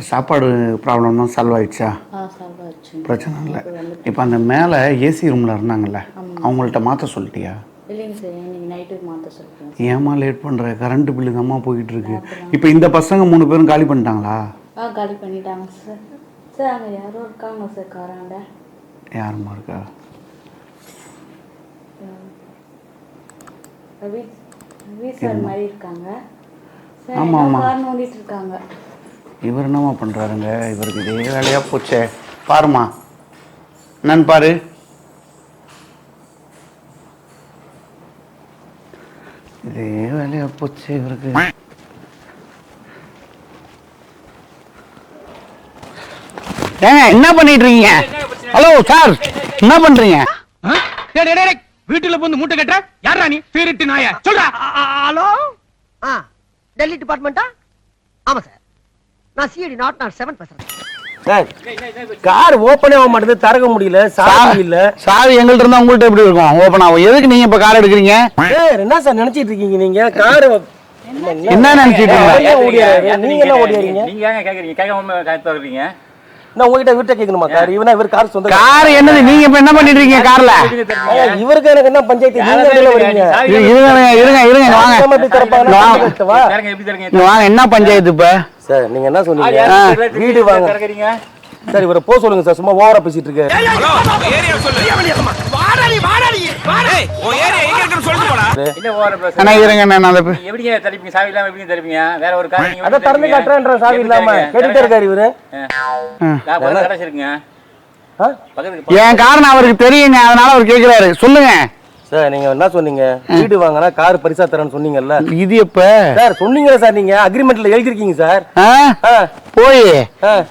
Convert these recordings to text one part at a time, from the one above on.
இப்போ சாப்பாடு சால்வ் ஆயிடுச்சா? ஆ சால்வ் ஆச்சு பிரச்சனை இல்லை. இப்போ அந்த மேலே ஏசி ரூமில் இருந்தாங்கல்ல அவங்கள்ட்ட மாற்ற சொல்லிட்டியா? ஏமா லேட் பண்ணுற கரண்ட் பில்லு தாம்மா போயிட்டு இருக்கு இப்போ இந்த பசங்க மூணு பேரும் காலி பண்ணிட்டாங்களா? காலி பண்ணிட்டாங்க சார். சார் அங்கே யாரோ இருக்காங்க சார் காராண்ட யாரும்மா இருக்கா? ரவி சார் மாதிரி இருக்காங்க. சார் ஆமா, என்ன ஆமா. கார் நோண்டிட்டு இருக்காங்க. இவர் என்னம்மா பண்ணுறாருங்க இவருக்கு இதே வேலையாக போச்சே. பாருமா என்னன்னு பாரு. இதே வேலையாக போச்சு இவருக்கு. ஏங்க என்ன பண்ணிட்டு இருக்கீங்க? ஹலோ சார் என்ன பண்றீங்க? டேய், டேய், டேய், வீட்டுல வந்து மூட்டை கட்டுற? யாரா நீ? திருட்டு நாய. சொல்றா. ஹலோ? ஆ டெல்லி டிபார்ட்மெண்ட்டா? ஆமா சார் நான் சிஐடி நாட் நாட் செவன் பேசுறேன் சார் கார் ஓப்பனே ஆக மாட்டேங்குது திறக்க முடியல சாவி இல்ல. சாவி எங்கள்ட்ட இருந்தா உங்கள்ட்ட எப்படி இருக்கும்? ஓப்பன் ஆகும். எதுக்கு நீங்க இப்ப கார் எடுக்கிறீங்க? சார் என்ன சார் நினைச்சிட்டு இருக்கீங்க நீங்க? கார் என்ன நினைச்சிட்டு இருக்கீங்க? நீங்க என்ன ஓடியாரீங்க நீங்க ஏங்க கேக்குறீங்க? கேட்காம நான் உங்ககிட்ட விட்ட கேட்கணுமா கார் இவனா இவர் கார் சொந்த கார் என்னது? நீங்க இப்ப என்ன பண்ணிட்டு இருக்கீங்க கார்ல? இவருக்கு எனக்கு என்ன பஞ்சாயத்து? நீங்க இருங்க இருங்க இருங்க வாங்க. வாங்க என்ன பஞ்சாயத்து இப்ப? சார் நீங்க என்ன சொன்னீங்க? வீடு வாங்க. சார் இவரை போ சொல்லுங்க சார் சும்மா ஓவரா பேசிட்டு இருக்காரு என் காரணம் அவருக்கு தெரியுங்க அதனால அவர் கேக்குறாரு. சொல்லுங்க. சார் நீங்க என்ன சொன்னீங்க? வீடு வாங்கினா கார் பரிசா தரேன்னு சொன்னீங்கல்ல? இது எப்ப? சார் சொன்னீங்க சார் நீங்க. அக்ரிமெண்ட்ல எழுதிருக்கீங்க சார். போய்.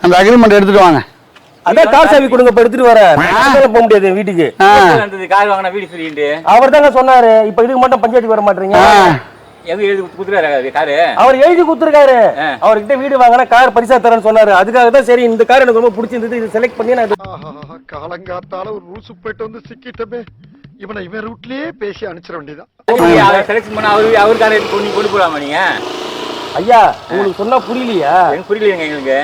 அந்த அக்ரிமெண்ட் எடுத்துட்டு வாங்க. அதான் கார் சாவி கொடுங்க இப்ப எடுத்துட்டு வரேன். நான் போக முடியாது வீட்டுக்கு. கார் வாங்கினா வீடு ஃப்ரீண்டு அவர் தாங்க சொன்னாரு. இப்ப இதுக்கு மட்டும் பஞ்சாயத்துக்கு வர மாட்டீங்க. எங்க எழுதி காரு? அவர் எழுதி கொடுத்துருக்காரு. அவர்கிட்ட வீடு வாங்கினா கார் பரிசா தரேன்னு சொன்னாரு. அதுக்காக தான் சரி இந்த கார் எனக்கு ரொம்ப பிடிச்சிருந்தது. இது செலக்ட் பண்ணி நான் காலங்காத்தால ஒரு ரூசு போயிட்டு வந்து சிக்கிட்டமே. இவனை இவன் ரூட்லயே பேசி அனுப்பிச்சிட வேண்டியதான் அவர் செலக்ஷன் பண்ண அவரு அவர் காரை கொண்டு கொண்டு போலாமா நீங்க? ஐயா உங்களுக்கு சொன்னா புரியலையா? எனக்கு புரியலைங்க எங்களுக்கு.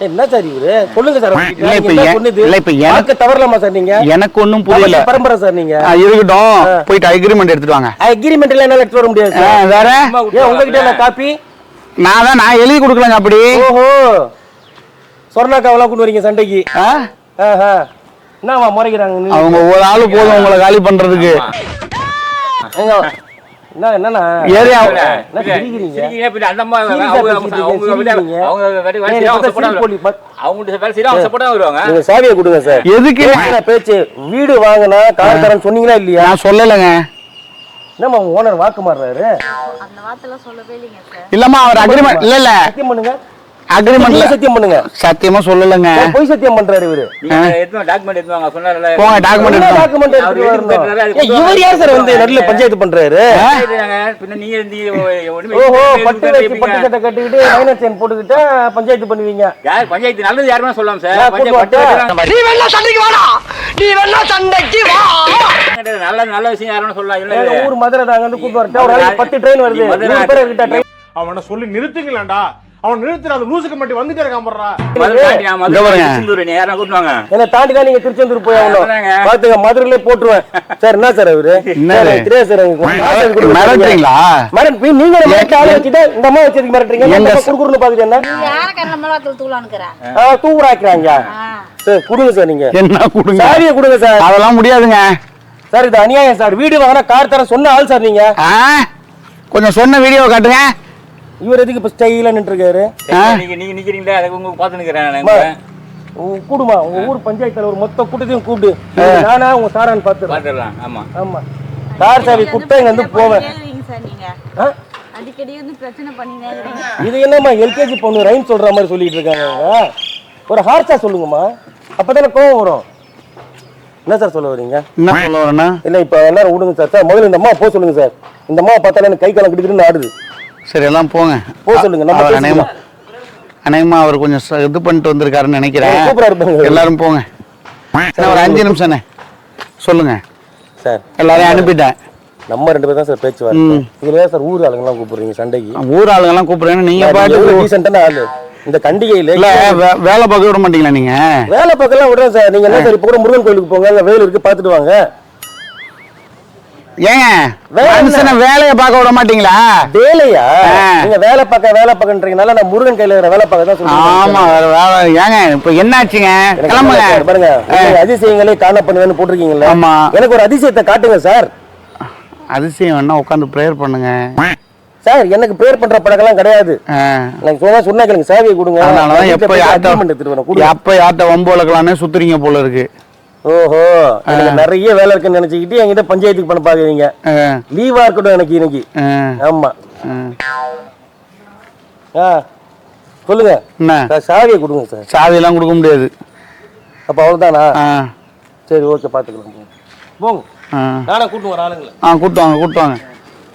ஏய், என்ன சார் இவரு? சொல்லுங்க சார் எனக்கு- தவறலாமா சார் நீங்க? எனக்கு ஒண்ணும் புரியல. பரம்பரை சார் நீங்க. ஆ, இருக்கட்டும். போயிட்டு அக்ரிமெண்ட் எடுத்துட்டு வாங்க. அக்ரிமெண்ட் எல்லாம் என்னால எடுத்து வர முடியாது ஆ, சார் வேற? ஏன் உங்ககிட்ட என்ன காப்பி? நான் தான் நான் எழுதி கொடுக்கலங்க அப்படி. ஓஹோ. சொர்ணாக்காவெல்லாம் கொண்டு வரீங்க சண்டைக்கு. ஆ? ஆஹா. என்னவா முறைக்கிறாங்க? அவங்க ஒரு ஆளு போதும் உங்களை காலி பண்றதுக்கு. என்ன என்னண்ணா? ஏரியா சாவியை கொடுங்க சார். எதுக்கு என்ன பேச்சு வீடு வாங்கினா கார் சொன்னீங்களா இல்லையா? நான் சொல்லலைங்க. என்னம்மா ஓனர் வாக்கு மாறுறாரு? அந்த வார்த்தைலாம் சொல்லவே இல்லைங்க சார். இல்லம்மா அவர் அக்ரிமெண்ட் இல்ல இல்ல. பண்ணுங்க. அக்ரிமெண்ட்ல சத்தியம் பண்ணுங்க. சத்தியமா சொல்லலைங்க. பொய் சத்தியம் பண்றாரு இவரு. டாக்குமெண்ட் எடுத்து வாங்க சொன்னார்ல. போங்க டாக்குமெண்ட் என்ன எடுத்து இவர் யார் சார் வந்து நடுல பஞ்சாயத்து பண்றாரு. பின்ன நீங்க ஓஹோ பட்டு வச்சு பட்டு? சட்டை கட்டிக்கிட்டு மைனர் செயின் போட்டுக்கிட்டா பஞ்சாயத்து பண்ணுவீங்க. யார்? பஞ்சாயத்து நல்லது யாருமே சொல்லலாம் சார். பட்டு? நீ வேணா சண்டைக்கு வாடா. நீ வேணா சண்டைக்கு வா. நல்ல நல்ல விஷயம் யாரும் சொல்லலாம் இல்ல ஊர் மதுரை தாங்க வந்து கூட்டு வரட்டா? ஒரு நாளைக்கு பத்து ட்ரெயின் வருது. பேர் கிட்ட ட்ரெயின் அவனை சொல்லி நிறுத்துங்களேன்டா. அவன் நிறுத்துற அந்த லூசுக்கு மட்டும் வந்துட்டே இருக்கான் போடுறா தாண்டி என்ன தான் நீங்க திருச்செந்தூர் போய் ஆகணும். பாத்துங்க மதுரையிலே போட்டுருவேன். சார் என்ன சார் அவரு? சார். மிரட்டுறீங்களா? மிரட்டு, நீங்க மிரட்ட ஆளை வச்சுட்டு இந்த அம்மா வச்சிருக்க மிரட்டுறீங்க? எங்க குறுகுறுன்னு பாக்குது என்ன? தூக்குறாக்கிறாங்க சார் கொடுங்க சார் நீங்க. என்ன கொடுங்க? சாவியை கொடுங்க சார். அதெல்லாம் முடியாதுங்க. சார் இது அநியாயம் சார். வீடு வாங்கினா கார் தர சொன்ன ஆள் சார் நீங்க? கொஞ்சம் சொன்ன வீடியோ காட்டுங்க. இவர் எதுக்கு இப்ப ஸ்டைலா நின்று இருக்காரு நீங்க நீங்க நிக்கிறீங்களா? அதை உங்க பாத்து நிக்கிறேன் கூடுமா உங்க ஊர் பஞ்சாயத்து தலைவர் மொத்த கூட்டத்தையும் கூப்பிட்டு நானா உங்க சாரான்னு பாத்துறேன் பாத்துடலாம் ஆமா. ஆமா. கார் சாவி குட்டை இங்க வந்து போவேன். சார்? அடிக்கடி வந்து பிரச்சனை பண்ணினே இருக்கீங்க. இது என்னம்மா எல்கேஜி பொண்ணு ரைம் சொல்ற மாதிரி சொல்லிட்டு இருக்காங்க ஒரு ஹார்ஷா சொல்லுங்கம்மா. அப்பதானே கோவம் வரும். என்ன சார் சொல்ல வரீங்க? என்ன சொல்ல வரேன்னா? இல்ல இப்ப எல்லாரும் விடுங்க சார். சார் முதல்ல இந்த அம்மா போக சொல்லுங்க சார். இந்த அம்மா பார்த்தாலே எனக்கு கை காலம் கிட்டுக்கிட்டு ஆடுது. சரி எல்லாம் போங்க. போக சொல்லுங்க அவர். அநேகமா அநேகமா அவர் கொஞ்சம் ச- இது பண்ணிட்டு வந்திருக்காருன்னு நினைக்கிறேன். சூப்பரா இருப்பாங்க. எல்லாரும் போங்க. இன்னும் ஒரு அஞ்சு நிமிஷம்ண்ணே சொல்லுங்க. சார். எல்லாரையும் அனுப்பிட்டேன். நம்ம ரெண்டு பேரும் தான் சார் பேச்சு வரேன் இதுல ஏன் சார் ஊர் ஆளுங்கலாம் கூப்பிடுறீங்க சண்டைக்கு? ஊர் ஆளுங்கெல்லாம் கூப்பிடுறேன் நீங்க பாட்டு டீசென்டான ஆளு. இந்த கண்டிகையில இல்ல வே- வேலை பார்க்க விட மாட்டீங்களா நீங்க? வேலை பக்கம்லாம் விடுறேன் சார். நீங்க என்ன சார் இப்ப கூட முருகன் கோயிலுக்கு போங்க அங்க வேல் இருக்கு பாத்துட்டு வாங்க. ஏங்க? மனுஷனை வேலையை பார்க்க விட மாட்டீங்களா? வேலையா. நீங்க வேலை பார்க்க வேலை பார்க்கன்றீங்கனால நான் முருகன் கையில இருக்கிற வேலை பார்க்க தான் ஆமா வேலை. ஏங்க இப்ப என்னாச்சுங்க? கிளம்புங்க. பாருங்க அதிசயங்களே காண பண்ணுவேன்னு போட்டிருக்கீங்கல்ல? ஆமா. எனக்கு ஒரு அதிசயத்தை காட்டுங்க சார். அதிசயம் வேணா உட்காந்து ப்ரேயர் பண்ணுங்க. சார் எனக்கு ப்ரேயர் பண்ற பழக்கம்லாம் கிடையாது. எனக்கு சொன்னா சொன்னா கேளுங்க சாவியை கொடுங்க. எப்ப யார்ட்ட வம்பு வளர்க்கலான்னு சுத்துறீங்க போல இருக்கு. ஓஹோ எனக்கு நிறைய வேலை இருக்குன்னு நினைச்சுக்கிட்டு என்கிட்ட பஞ்சாயத்துக்கு பண்ண பாக்குறீங்க லீவா இருக்கட்டும் எனக்கு இன்னைக்கு. ஆமா. ஆ. சொல்லுங்க. சார் சாவியை கொடுங்க சார். சாவியெல்லாம் கொடுக்க முடியாது. அப்ப அவ்வளவுதானா? ஆ. சரி ஓகே பாத்துக்கலாம் போங்க. நானே கூட்டு வர ஆளுங்களை. ஆ கூட்டு வாங்க கூட்டு வாங்க.